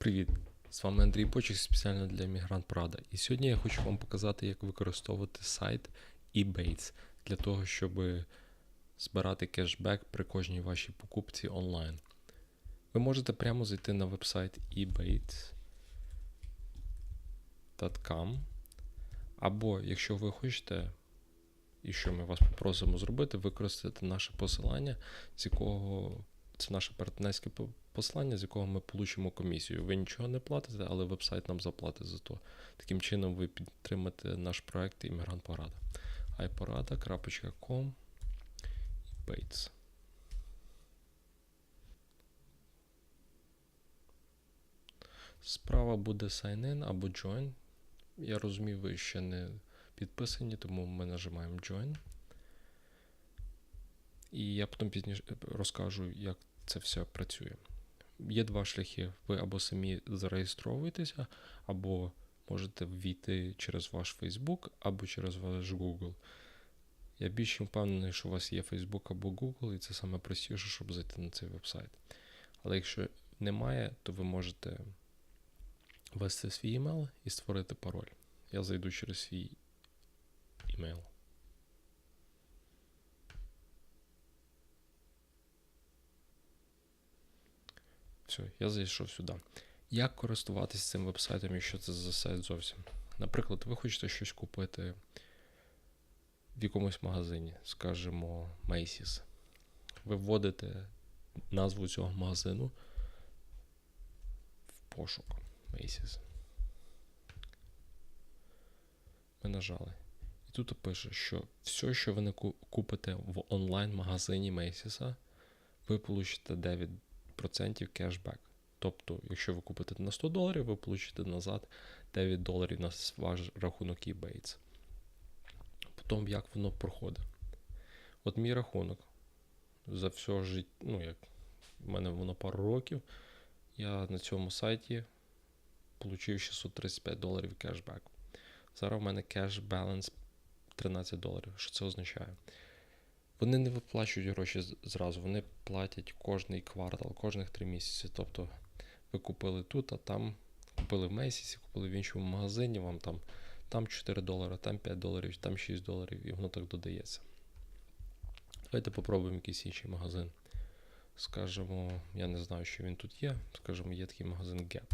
Привіт! З вами Андрій Почек спеціально для Мігрант Прада. І сьогодні я хочу вам показати, як використовувати сайт eBates для того, щоб збирати кешбек при кожній вашій покупці онлайн. Ви можете прямо зайти на вебсайт ebates.com або, якщо ви хочете, і що ми вас попросимо зробити, використати наше посилання, з якого це наше партнерське по- посилання, з якого ми получимо комісію. Ви нічого не платите, але вебсайт нам заплатить за то. Таким чином ви підтримаєте наш проект Іммігрант Порада. iporada.com Bates. Справа буде sign in або join. Я розумію, ви ще не підписані, тому ми нажимаємо join. І я потім пізніше розкажу, як це все працює. Є два шляхи. Ви або самі зареєстровуєтеся, або можете ввійти через ваш Facebook, або через ваш Google. Я більш впевнений, що у вас є Facebook або Google, і це саме простіше, щоб зайти на цей вебсайт. Але якщо немає, то ви можете ввести свій email і створити пароль. Я зайду через свій email. Все, я зайшов сюди. Як користуватися цим вебсайтом, якщо це за сайт зовсім? Наприклад, ви хочете щось купити в якомусь магазині, скажімо, Macy's. Ви вводите назву цього магазину в пошук Macy's. Ми нажали. І тут пише, що все, що ви купите в онлайн-магазині Macy's, ви получите 9% кешбек. Тобто, якщо ви купите на 100 доларів, ви получите назад 9 доларів на ваш рахунок eBates. Потім, як воно проходить. От мій рахунок за все життя, ну як в мене воно пару років, я на цьому сайті отримав 635 доларів кешбек. Зараз в мене кеш баланс 13 доларів. Що це означає? Вони не виплачують гроші зразу, вони платять кожний квартал, кожних 3 місяці. Тобто ви купили тут, а там купили в Мейсісі, купили в іншому магазині, вам там, там 4 долари, там 5 доларів, там 6 доларів, і воно так додається. Давайте попробуємо якийсь інший магазин. Скажемо, я не знаю, що він тут є. Скажімо, є такий магазин Gap.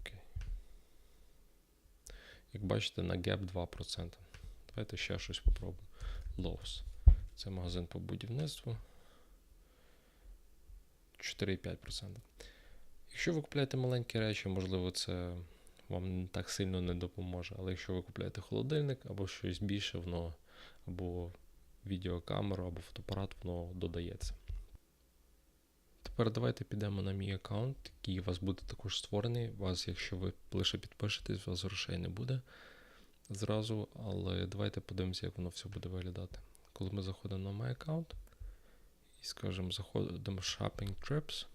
Окей. Як бачите, на Gap 2%. Давайте ще щось попробуємо. Lowe's. Це магазин по будівництву. 4,5%. Якщо ви купуєте маленькі речі, можливо, це вам так сильно не допоможе. Але якщо ви купуєте холодильник або щось більше, воно або відеокамеру, або фотоапарат, воно додається. Тепер давайте підемо на мій аккаунт, який у вас буде також створений. Вас, якщо ви лише підпишетесь, у вас грошей не буде зразу, але давайте подивимося, як воно все буде виглядати. Коли ми заходимо на мій аккаунт і, скажімо, заходимо в Shopping Trips,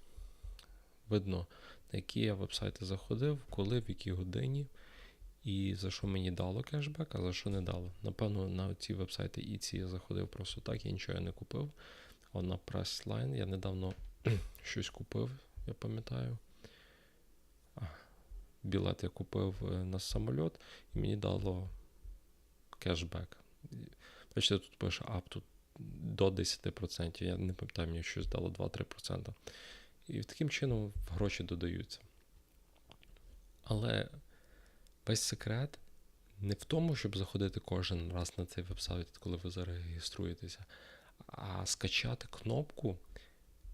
видно, на які я вебсайти заходив, коли, в якій годині, і за що мені дало кешбек, а за що не дало. Напевно, на ці вебсайти і ці я заходив просто так, я нічого не купив. А на Pressline я недавно щось купив, я пам'ятаю. Білет я купив е, на самоліт і мені дало кешбек. Бачите, тут пише up to до 10%. Я не пам'ятаю, мені щось дало 2-3%. І таким чином гроші додаються. Але весь секрет не в тому, щоб заходити кожен раз на цей вебсайт, коли ви зареєструєтеся, а скачати кнопку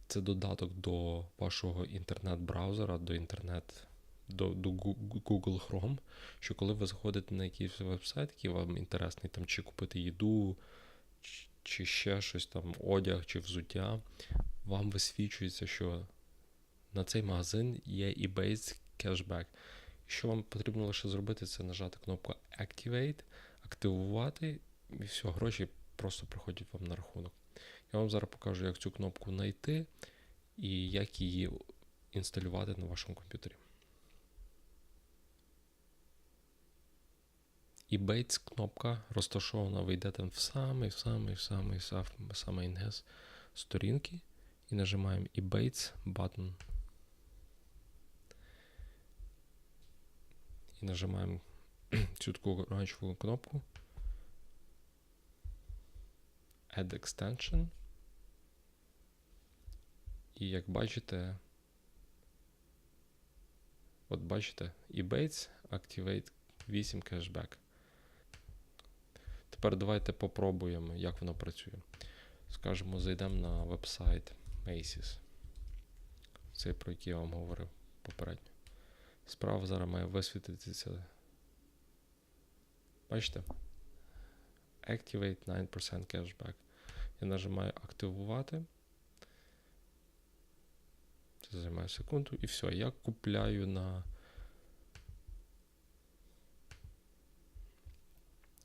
це додаток до вашого інтернет-браузера, до інтернет, до, до Google Chrome, що коли ви заходите на якийсь вебсайт, який вам інтересний, там чи купити їду, чи, ще щось там, одяг чи взуття, вам висвічується, що на цей магазин є eBay кешбек. Що вам потрібно лише зробити, це нажати кнопку Activate, активувати, і все, гроші просто приходять вам на рахунок. Я вам зараз покажу, як цю кнопку знайти і як її інсталювати на вашому комп'ютері. І Bates кнопка розташована, ви йдете в самий, в самий, самий, в низ сторінки і нажимаємо і Bates button. і нажимаємо цю таку оранжеву кнопку. Add Extension. І як бачите, от бачите, eBates Activate 8 Cashback. Тепер давайте попробуємо, як воно працює. Скажемо, зайдемо на веб-сайт Macy's. Цей, про який я вам говорив попередньо. Справа зараз має висвітитися. Бачите? Activate 9% cashback. Я нажимаю активувати. Це займає секунду і все. Я купляю на.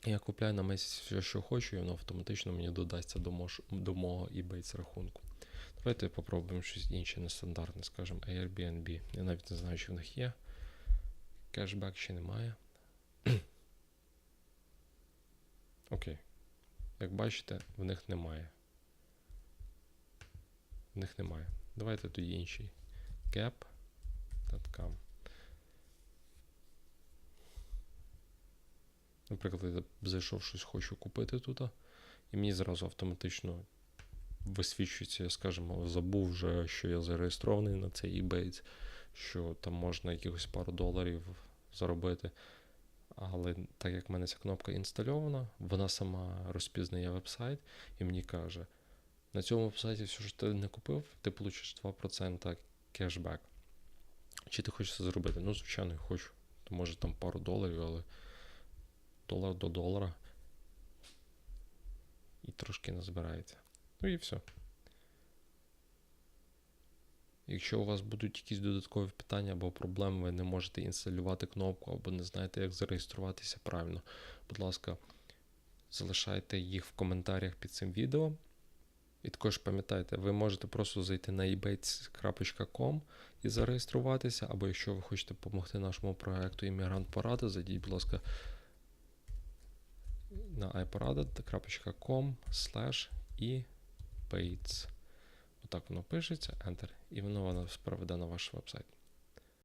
Я купляю на місяць все, що хочу, і воно автоматично мені додасться до, мож, до мого eBay рахунку. Давайте попробуємо щось інше нестандартне, скажімо, Airbnb. Я навіть не знаю, чи в них є. Кешбек ще немає. Окей. Як бачите, в них немає. В них немає. Давайте тоді інший. Gap.com. Наприклад, я зайшов щось хочу купити тут, і мені зразу автоматично висвічується, скажімо, забув вже, що я зареєстрований на цей eBay, що там можна якихось пару доларів заробити. Але так як в мене ця кнопка інстальована, вона сама розпізнає веб-сайт і мені каже: на цьому веб-сайті все, що ти не купив, ти получиш 2% кешбек. Чи ти хочеш це зробити? Ну, звичайно, я хочу. То може там пару доларів, але долар до долара. І трошки назбирається. Ну і все. Якщо у вас будуть якісь додаткові питання або проблеми, ви не можете інсталювати кнопку або не знаєте, як зареєструватися правильно, будь ласка, залишайте їх в коментарях під цим відео. І також пам'ятайте, ви можете просто зайти на ebates.com і зареєструватися, або якщо ви хочете допомогти нашому проекту Іммігрант Порада, зайдіть, будь ласка, на iporada.com slash і Отак воно пишеться, Enter, і воно вас проведе на ваш веб-сайт.